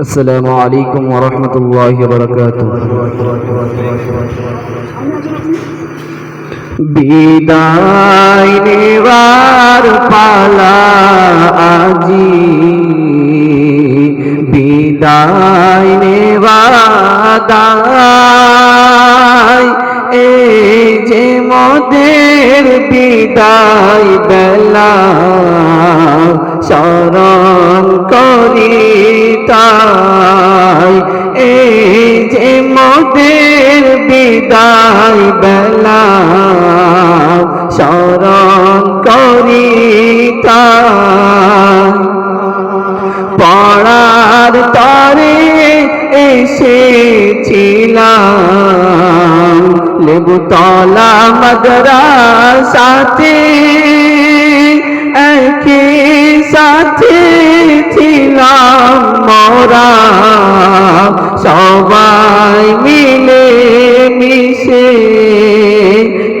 السلام عليكم ورحمة الله وبركاته বিদায় নেওয়ার পালা আজি বিদায় নেওয়াদায় মদের বিদায় বেলা শরণ করি তাই। এই যে মদের বিদায় বেলা শরণ করি পড়ার তরে এসেছিলাম তলা মাদ্রাসাতে একই সাথে ছিলাম মোরা সবাই মিলে মিশে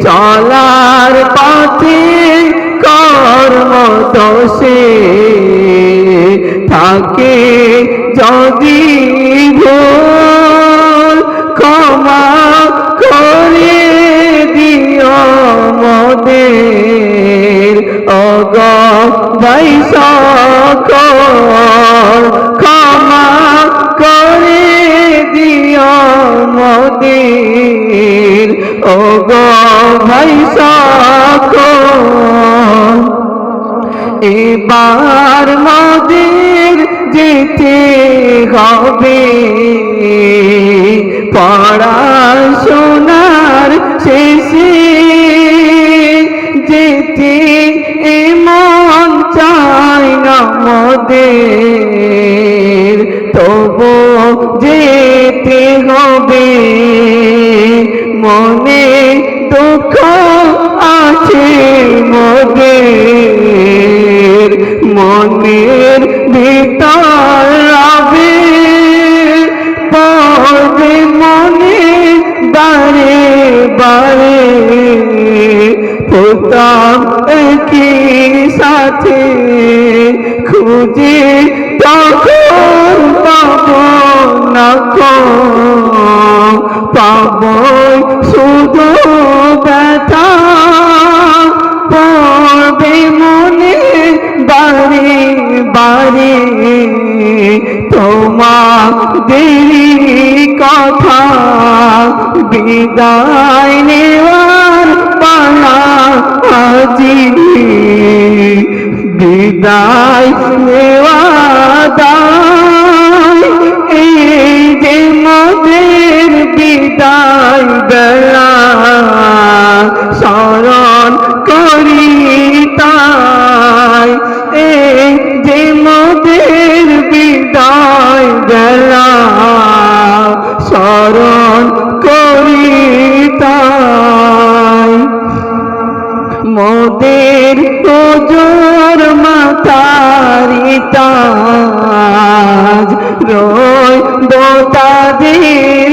চলার পথে কর্ম দোষে থাকে যদি ভুল ভাই সকল ক্ষমা করে দিও মোদের। অগ ভাই সকল এবার মোদের যেতে হবে। পড়াশোনার তবু যেতে হবে। মনে দুঃখ আছে মোদের, মনের ভিতর রবে পড়বে মনে, বারে বারে। পোতাম কি সাথে, খুঁজে না পাব শুধু ব্যথা। পড়বে মনে বারে বারে। তোমাদের কথা বিদায় নেওয়ার পালা আজি। বিদায় নেওয়া করি তাই এই যে মোদের বিদায় বেলা, স্মরণ করি তাই মোদের তোজোর মাতারি তাজ রই তাদের ছাড়া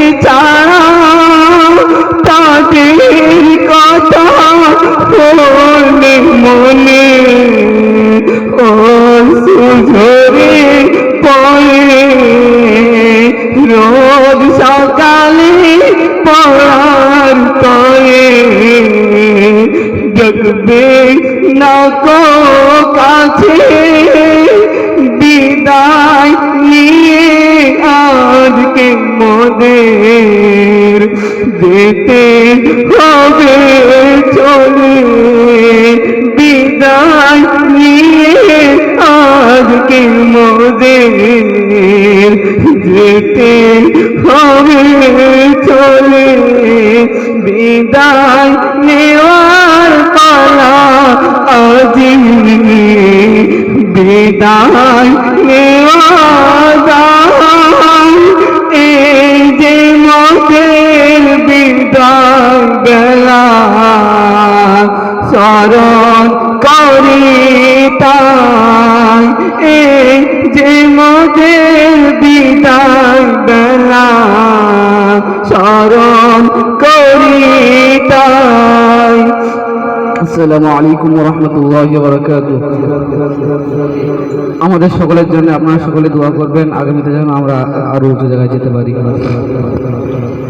জগবে না কাছে বিদায় নিয়ে আজকে মোদের যেতে হবে চলে। বিদায় নিয়ে আজকে মোদের যেতে হবে চলে বিদায় নেওয়ার পালা আজি বিদায় নেওয়া এই যে মতের বিদায় বেলা। স্মরণ করি তাই, এই যে মতের স্মরণ করি আসসালামু আলাইকুম রহমতুল্লাহ বরকাত আমাদের সকলের জন্য আপনারা সকলে দোয়া করবেন। আগামীতে যেন আমরা আরও উঁচু জায়গায় যেতে পারি।